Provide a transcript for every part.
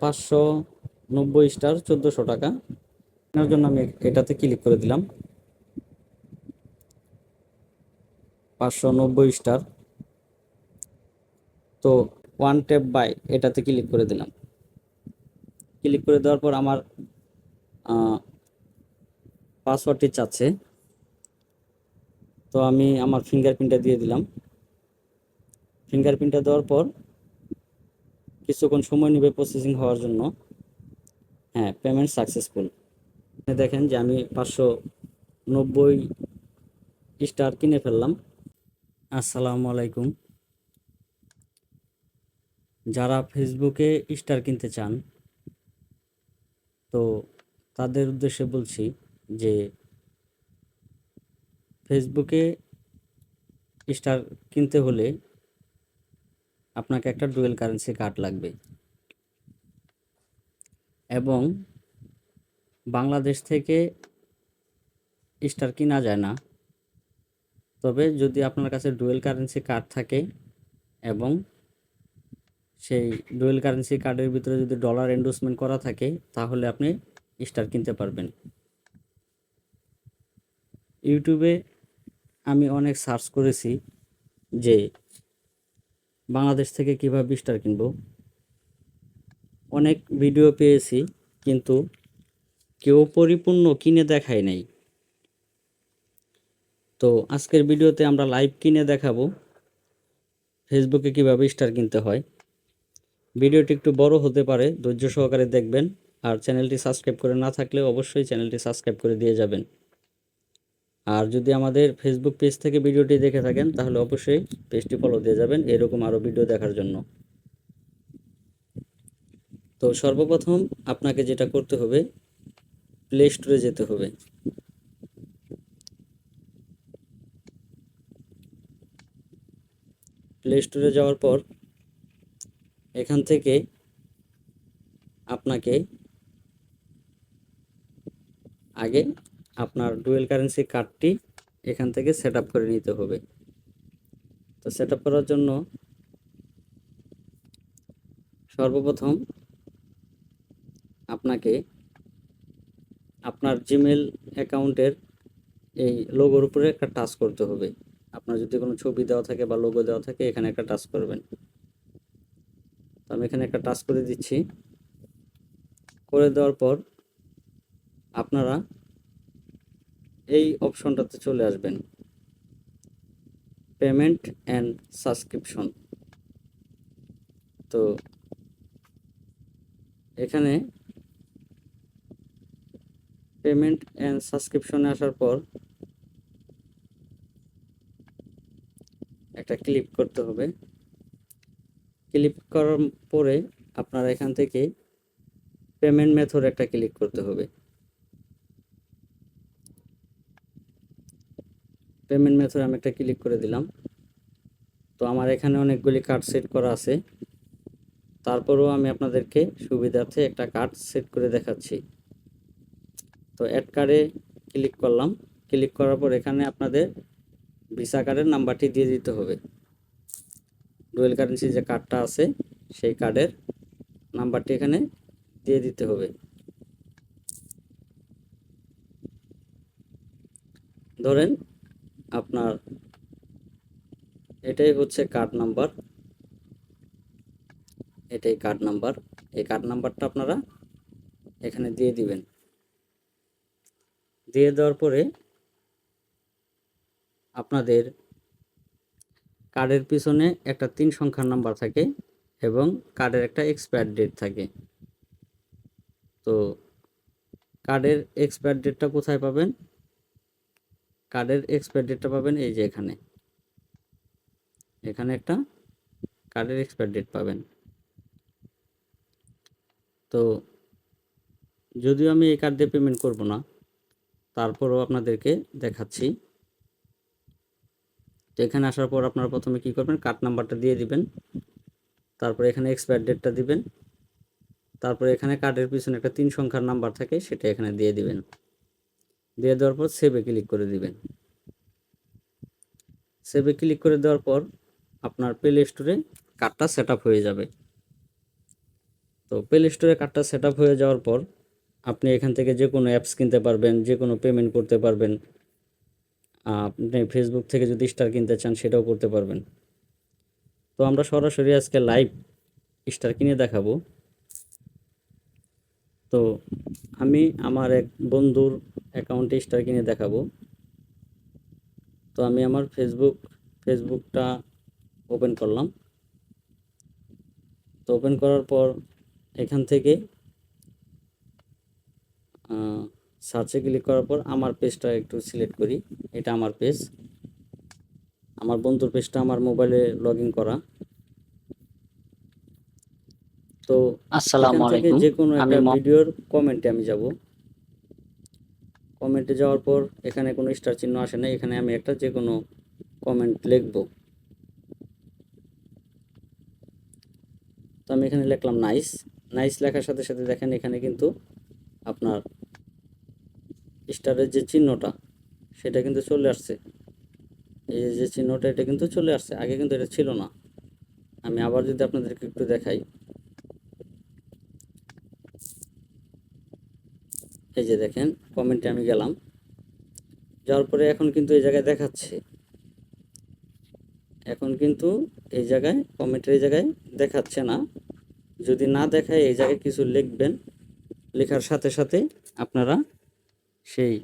পাঁচশো নব্বই স্টার চোদ্দোশো টাকা। এর জন্য আমি এটাতে ক্লিক করে দিলাম। পাঁচশো নব্বই স্টার তো ওয়ান ট্যাপ বাই এটাতে ক্লিক করে দিলাম। ক্লিক করে দেওয়ার পর আমার পাসওয়ার্ডটি চাচ্ছে। তো আমি আমার ফিঙ্গারপ্রিন্টটা দিয়ে দিলাম। ফিঙ্গারপ্রিন্টটা দেওয়ার পর কিছুক্ষণ সময় নেবে প্রসেসিং হওয়ার জন্য। হ্যাঁ পেমেন্ট সাকসেসফুল দেখেন যে আমি পাঁচশো নব্বই স্টার কিনে ফেললাম। আসসালামু আলাইকুম। যারা ফেসবুকে স্টার কিনতে চান, তো তাদের উদ্দেশ্যে বলছি যে ফেসবুকে স্টার কিনতে হলে আপনাকে একটা ডুয়েল কারেন্সি কার্ড লাগবে। এবং বাংলাদেশ থেকে স্টার কিনা যায় না। তবে যদি আপনার কাছে ডুয়েল কারেন্সি কার্ড থাকে এবং সেই ডুয়েল কারেন্সি কার্ডের ভিতরে যদি ডলার এন্ডোসমেন্ট করা থাকে, তাহলে আপনি স্টার কিনতে পারবেন। ইউটিউবে আমি অনেক সার্চ করেছি যে বাংলাদেশ থেকে কীভাবে স্টার কিনব? অনেক ভিডিও পেয়েছি, কিন্তু কেউ পরিপূর্ণ কিনে দেখায় নাই। তো আজকের ভিডিওতে আমরা লাইভ কিনে দেখাবো, ফেসবুকে কীভাবে স্টার কিনতে হয়। ভিডিওটি একটু বড় হতে পারে, ধৈর্য সহকারে দেখবেন, আর চ্যানেলটি সাবস্ক্রাইব করে না থাকলে অবশ্যই চ্যানেলটি সাবস্ক্রাইব করে দিয়ে যাবেন। আর যদি আমাদের ফেসবুক পেজ থেকে ভিডিওটি দেখে থাকেন, তাহলে অবশ্যই পেজটি ফলো দিয়ে যাবেন এরকম আরও ভিডিও দেখার জন্য। তো সর্বপ্রথম আপনাকে যেটা করতে হবে প্লে স্টোরে যেতে হবে। প্লে স্টোরে যাওয়ার পর এখান থেকে আপনাকে আগে আপনার ডুয়েল কারেন্সি কার্ডটি এখান থেকে সেট করে নিতে হবে। তো সেট করার জন্য সর্বপ্রথম আপনাকে আপনার জিমেল অ্যাকাউন্টের এই লোগোর উপরে একটা টাচ করতে হবে। আপনার যদি কোনো ছবি দেওয়া থাকে বা লোগো দেওয়া থাকে, এখানে একটা টাচ করবেন। তো আমি এখানে একটা টাচ করে দিচ্ছি। করে দেওয়ার পর আপনারা এই অপশনটাতে চলে আসবেন। Payment and subscription. তো এখানে পেমেন্ট অ্যান্ড সাবস্ক্রিপশনে আসার পর একটা ক্লিক করতে হবে। ক্লিক করার পরে আপনার এখান থেকে পেমেন্ট মেথড একটা ক্লিক করতে হবে। পেমেন্ট মেথড আমি একটা ক্লিক করে দিলাম। তো আমার এখানে অনেকগুলি কার্ড সেট করা আছে। তারপরেও আমি আপনাদেরকে সুবিধার্থে একটা কার্ড সেট করে দেখাচ্ছি। তো অ্যাড কার্ডে ক্লিক করলাম। ক্লিক করার পর এখানে আপনাদের ভিসা কার্ডের নাম্বারটি দিয়ে দিতে হবে। ডুয়েল কারেন্সি যে কার্ডটা আছে, সেই কার্ডের নাম্বারটি এখানে দিয়ে দিতে হবে। ধরেন আপনার, এটাই হচ্ছে কার্ড নাম্বার এটাই কার্ড নাম্বার এই কার্ড নাম্বারটা আপনারা এখানে দিয়ে দিবেন। দিয়ে দেওয়ার পরে আপনাদের কার্ডের পিছনে একটা তিন সংখ্যার নাম্বার থাকে এবং কার্ডের একটা এক্সপায়ার ডেট থাকে। তো কার্ডের এক্সপায়ার ডেটটা কোথায় পাবেন? কার্ডের এক্সপায়ার ডেটটা পাবেন এই যে এখানে। এখানে একটা কার্ডের এক্সপায়ার ডেট পাবেন। তো যদিও আমি এই কার্ড দিয়ে পেমেন্ট করব না, তারপরও আপনাদেরকে দেখাচ্ছি। তো এখানে আসার পর আপনারা প্রথমে কি করবেন কার্ড নাম্বারটা দিয়ে দিবেন, তারপরে এখানে এক্সপায়ার ডেটটা দিবেন, তারপরে এখানে কার্ডের পিছনে একটা তিন সংখ্যার নাম্বার থাকে, সেটা এখানে দিয়ে দিবেন। দিয়ে দেওয়ার পর সেভে ক্লিক করে দিবেন। সেভে ক্লিক করে দেওয়ার পর আপনার প্লে স্টোরে কার্ডটা সেট হয়ে যাবে। তো প্লে স্টোরে কার্ডটা সেট হয়ে যাওয়ার পর আপনি এখান থেকে যে কোনো অ্যাপস কিনতে পারবেন, যে কোনো পেমেন্ট করতে পারবেন। আপনি ফেসবুক থেকে যদি স্টার কিনতে চান সেটাও করতে পারবেন। তো আমরা সরাসরি আজকে লাইভ স্টার কিনে দেখাবো। তো আমি আমার এক বন্ধুর অ্যাকাউন্টে স্টার কিনে দেখাবো। তো আমি আমার ফেসবুক ফেসবুকটা ওপেন করলাম। তো ওপেন করার পর এখান থেকে সার্চে ক্লিক করার পর আমার পেজটা একটু সিলেক্ট করি। এটা আমার পেজ আমার বন্ধুর পেজটা আমার মোবাইলে লগ ইন করা। তো আসসালামু আলাইকুম। যে কোনো একটা ভিডিওর কমেন্টে আমি যাব। কমেন্টে যাওয়ার পর এখানে কোনো স্টার চিহ্ন আসে না এখানে আমি একটা যে কোনো কমেন্ট লিখব। তো আমি এখানে লিখলাম নাইস নাইস লেখার সাথে সাথে দেখেন এখানে কিন্তু আপনার স্টারের যে চিহ্নটা সেটা কিন্তু চলে আসছে। এই যে যে চিহ্নটা এটা কিন্তু চলে আসছে। আগে কিন্তু এটা ছিল না। আমি আবার যদি আপনাদেরকে একটু দেখাই। এই যে দেখেন কমেন্টে আমি গেলাম। যাওয়ার পরে এখন কিন্তু এই জায়গায় দেখাচ্ছে। এখন কিন্তু এই জায়গায় কমেন্টের এই জায়গায় দেখাচ্ছে না। যদি না দেখায়, এই জায়গায় কিছু লিখবেন। লেখার সাথে সাথে আপনারা সেই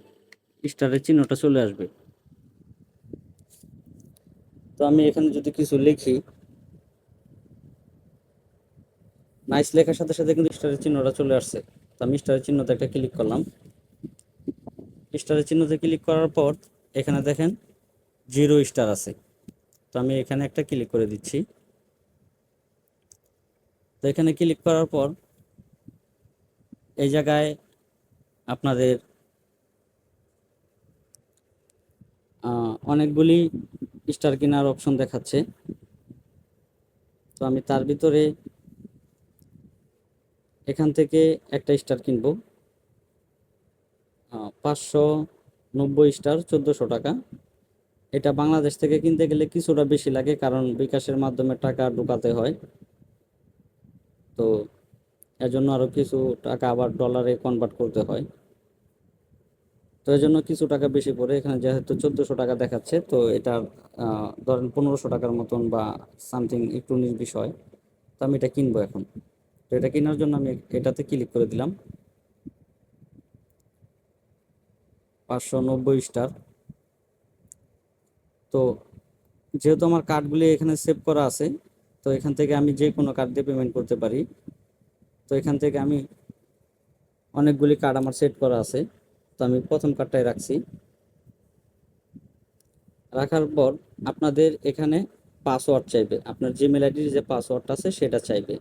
স্টারের চিহ্নটা চলে আসবে। তো আমি এখানে যদি কিছু লিখি নাইস লেখার সাথে সাথে কিন্তু স্টারের চিহ্নটা চলে আসছে। তো আমি স্টারের চিহ্নতে একটা ক্লিক করলাম। স্টারের চিহ্নতে ক্লিক করার পর এখানে দেখেন জিরো স্টার আছে। তো আমি এখানে একটা ক্লিক করে দিচ্ছি। তো এখানে ক্লিক করার পর এই জায়গায় আপনাদের অনেকগুলি স্টার কেনার অপশন দেখাচ্ছে। তো আমি তার ভিতরে এখান থেকে একটা স্টার কিনব। পাঁচশো নব্বই স্টার চোদ্দোশো টাকা। এটা বাংলাদেশ থেকে কিনতে গেলে কিছুটা বেশি লাগে, কারণ বিকাশের মাধ্যমে টাকা ঢোকাতে হয়। তো এজন্য আরও কিছু টাকা আবার ডলারে কনভার্ট করতে হয়। তো এই জন্য কিছু টাকা বেশি পড়ে। এখানে যেহেতু চোদ্দোশো টাকা দেখাচ্ছে, তো এটা ধরেন পনেরোশো টাকার মতন বা সামথিং একটু উনিশ বিষয় তো আমি এটা কিনবো এখন। তো এটা কেনার জন্য আমি এটাতে ক্লিক করে দিলাম। পাঁচশো নব্বই স্টার তো যেহেতু আমার কার্ডগুলি এখানে সেভ করা আছে, তো এখান থেকে আমি যে কোনো কার্ড দিয়ে পেমেন্ট করতে পারি। তো এখান থেকে আমি অনেকগুলি কার্ড আমার সেট করা আছে। তো আমি প্রথম কার্ডটাই রাখছি। রাখার পর আপনাদের এখানে পাসওয়ার্ড চাইবে। আপনার জিমেল আইডির যে পাসওয়ার্ডটা আছে, সেটা চাইবে।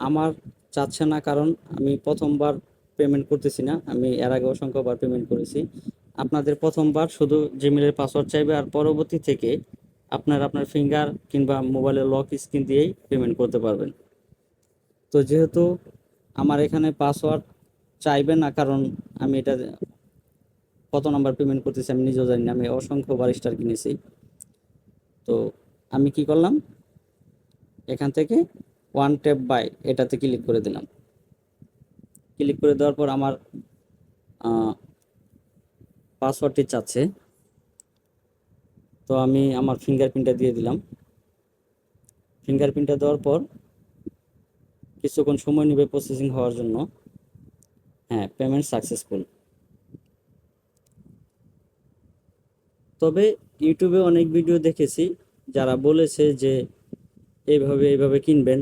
আমার চাচ্ছে না কারণ আমি প্রথমবার পেমেন্ট করতেছি না। আমি এর আগে অসংখ্যবার পেমেন্ট করেছি। আপনাদের প্রথমবার শুধু জিমেলের পাসওয়ার্ড চাইবে আর পরবর্তী থেকে আপনার আপনার ফিঙ্গার কিংবা মোবাইলের লক স্ক্রিন দিয়েই পেমেন্ট করতে পারবেন। তো যেহেতু আমার এখানে পাসওয়ার্ড চাইবে না কারণ আমি এটা কত নাম্বার পেমেন্ট করতেছি আমি নিজেও জানি না। আমি অসংখ্যবার স্টার কিনেছি। তো আমি কি করলাম? এখান থেকে ওয়ান ট্যাপ বাই এটাতে ক্লিক করে দিলাম। ক্লিক করে দেওয়ার পর আমার পাসওয়ার্ডটি চাচ্ছে। তো আমি আমার ফিঙ্গারপ্রিন্টটা দিয়ে দিলাম। ফিঙ্গারপ্রিন্টটা দেওয়ার পর কিছুক্ষণ সময় নেবে প্রসেসিং হওয়ার জন্য। হ্যাঁ পেমেন্ট সাকসেসফুল তবে ইউটিউবে অনেক ভিডিও দেখেছি, যারা বলেছে যে এইভাবে এইভাবে কিনবেন।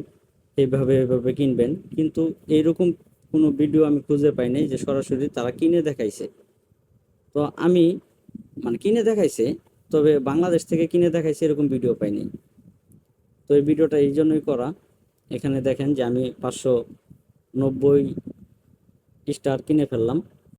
এইভাবে এভাবে কিনবেন। কিন্তু এইরকম কোনো ভিডিও আমি খুঁজে পাই নাই যে সরাসরি তারা কিনে দেখাইছে। তো আমি মানে কিনে দেখাইছে, তবে বাংলাদেশ থেকে কিনে দেখাইছে এরকম ভিডিও পাইনি তো এই ভিডিওটা এই জন্যই করা। এখানে দেখেন যে আমি পাঁচশো নব্বই স্টার কিনে ফেললাম।